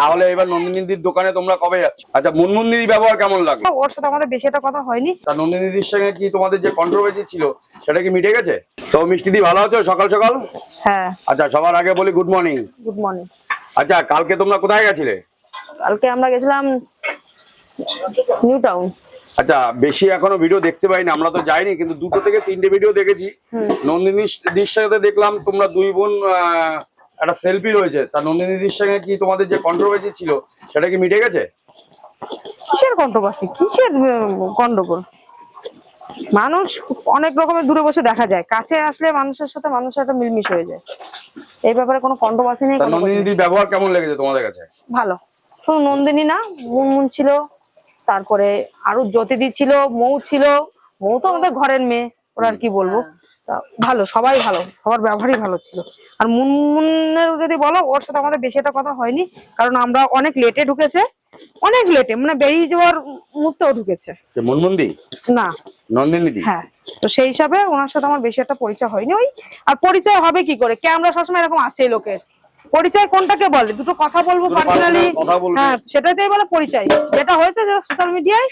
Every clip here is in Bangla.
তাহলে এবার নন্দিনীদির দোকানে তোমরা কবে যাচ্ছ? আচ্ছা মুনমুন্দির ব্যবহার কেমন লাগল? ওর সাথে আমাদের বেশি একটা কথা হয়নি। তা নন্দিনীদির সঙ্গে কি তোমাদের যে কন্ট্রোভার্সি ছিল সেটা কি মিটে গেছে? তো মিষ্টি দি ভালো আছো? সকাল সকাল? হ্যাঁ। আচ্ছা সবার আগে বলি গুড মর্নিং গুড মর্নিং আচ্ছা কালকে তোমরা কোথায় গেছিলে? কালকে আমরা গেছিলাম নিউ টাউন আচ্ছা বেশি এখনও ভিডিও দেখতে পাইনি আমরা তো যাইনি কিন্তু দুটো থেকে তিনটে ভিডিও দেখেছি। নন্দিনী দির সাথে দেখলাম তোমরা দুই বোন আহ, একটা সেলফি রয়েছে। তা নন্দিনী দির সঙ্গে কি তোমাদের যে কন্ট্রোভার্সি ছিল সেটা কি মিটে গেছে? কিসের কন্ট্রোভার্সি কিসের গন্ডগোল? মানুষ অনেক রকমের দূরে বসে দেখা যায়। কাছে আসলে মানুষের সাথে মানুষের একটা মিলমিশ হয়ে যায়। এই ব্যাপারে কোনো কন্ট্রোভার্সি নেই তা কোনো ব্যবহার কেমন লেগেছে তোমাদের কাছে? ভালো। শুধু নন্দিনী না মুনমুন ছিল তারপরে আরও জ্যোতিদি ছিল মৌ ছিল। মৌ তো আমাদের ঘরের মেয়ে ওরা আর কি বলব? তা ভালো সবাই ভালো সবার ব্যবহারই ভালো ছিল। আর মুনমুনের যদি বলো ওর সাথে আমাদের বেশি একটা কথা হয়নি কারণ আমরা অনেক লেটে ঢুকেছে অনেক লেটে মানে বেরিয়ে যাওয়ার মুহূর্তেও ঢুকেছে। মনমন্দি না। নন্দিনী দি? হ্যাঁ তো সেই হিসাবে ওনার সাথে আমার বেশি একটা পরিচয় হয়নি। ওই আর পরিচয় হবে কি করে? ক্যামেরা সবসময় এরকম আছে লোকের। পরিচয় কোনটাকে বলে? দুটো কথা বলব পার্সোনালি। হ্যাঁ সেটাতেই বলে পরিচয়। যেটা হয়েছে যেটা সোশ্যাল মিডিয়ায়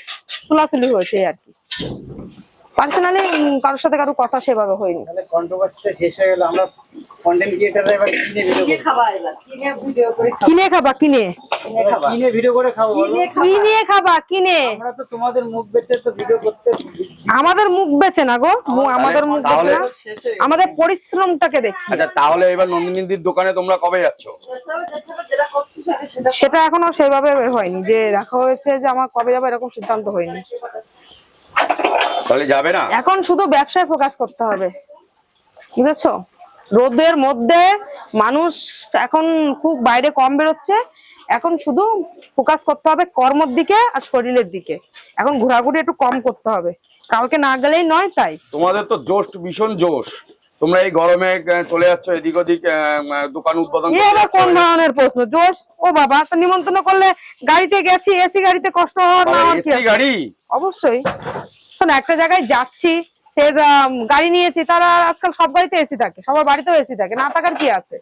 তুলাতুলি হয়েছে আর কি। পার্সোনালি কারোর সাথে কারও কথা সেভাবে হয়নি। তাহলে কন্ট্রোভার্সিটা শেষ হয়ে গেল আমরা কন্টেন্ট ক্রিয়েটাররা এবার কিনে ভিডিও কিনে খাবা কিনে কিনে ভিডিও করে খাব কিনে খাবা কিনে। আমরা তো তোমাদের মুখ বেচে তো ভিডিও করতে আমাদের মুখ বেচে না গো আমাদের মুখ বেচে না। আমাদের পরিশ্রমটাকে দেখি। আচ্ছা তাহলে এবার নন্দিনীদির দোকানে তোমরা কবে যাচ্ছ? সেটা এখনও সেভাবে হয়নি যে রাখা হয়েছে যে আমার কবে যাব এরকম সিদ্ধান্ত হয়নি। তাহলে যাবে না? এখন শুধু ব্যবসায় ফোকাস করতে হবে। বুঝেছ? রোদের মধ্যে মানুষ এখন খুব বাইরে কম বেরোচ্ছে। এখন শুধু ফোকাস করতে হবে কর্মর দিকে আর শরীরের দিকে। এখন ঘোরাঘুরি একটু কম করতে হবে। কালকে না গেলেই নয় তাই। তোমাদের তো জোশ ভীষণ জোশ। তোমরা এই গরমে চলে যাচ্ছ এদিক ওদিক দোকান উদ্বোধন আবার কোন ধরনের প্রশ্ন? জোশ? ও বাবা তো নিমন্ত্রণ করলে গাড়িতে গেছি এসি গাড়িতে কষ্ট হওয়ার না গাড়ি? অবশ্যই। শোন একটা জায়গায় যাচ্ছি ফের গাড়ি নিয়েছি তারা আজকাল সব গাড়িতে এসি থাকে সবার বাড়িতেও এসি থাকে না থাকার কি আছে?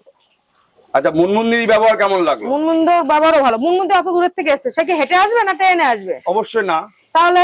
আচ্ছা মুনমুন্দির ব্যবহার কেমন লাগল? মুনমুন্দর ব্যবহারও ভালো মুনমুন্দি অত দূরের থেকে এসছে সে কি হেঁটে আসবে না ট্রেনে আসবে? অবশ্যই না। তাহলে?